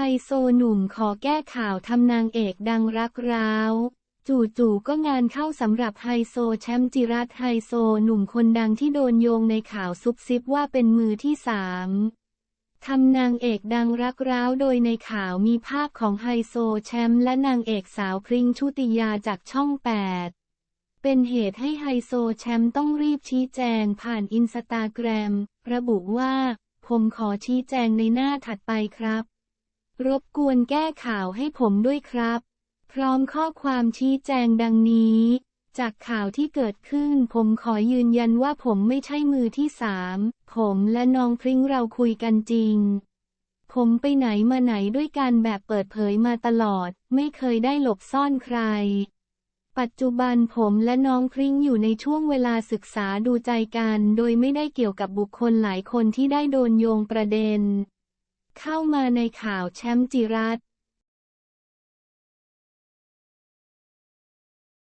ไฮโซหนุ่มขอแก้ข่าวทำนางเอกดังรักร้าว จู่ๆก็งานเข้าสำหรับไฮโซแชมป์จิรัตไฮโซหนุ่มคนดังที่โดนโยงในข่าวซุบซิบว่าเป็นมือที่สามทำนางเอกดังรักร้าวโดยในข่าวมีภาพของไฮโซแชมป์และนางเอกสาวพริ้งชุติยาจากช่องแปดเป็นเหตุให้ไฮโซแชมป์ต้องรีบชี้แจงผ่านอินสตาแกรม ระบุว่า ผมขอชี้แจงในหน้าถัดไปครับ รบกวนแก้ข่าวให้ผมด้วยครับ พร้อมข้อความชี้แจงดังนี้ จากข่าวที่เกิดขึ้นผมขอยืนยันว่าผมไม่ใช่มือที่สาม ผมและน้องพริ้งเราคุยกันจริง ผมไปไหนมาไหนด้วยกันแบบเปิดเผยมาตลอด ไม่เคยได้หลบซ่อนใคร ปัจจุบันผมและน้องพริ้งอยู่ในช่วงเวลาศึกษาดูใจกัน โดยไม่ได้เกี่ยวกับบุคคลหลายคนที่ได้โดนโยงประเด็น เข้ามาในข่าวแชมป์จิรัตน์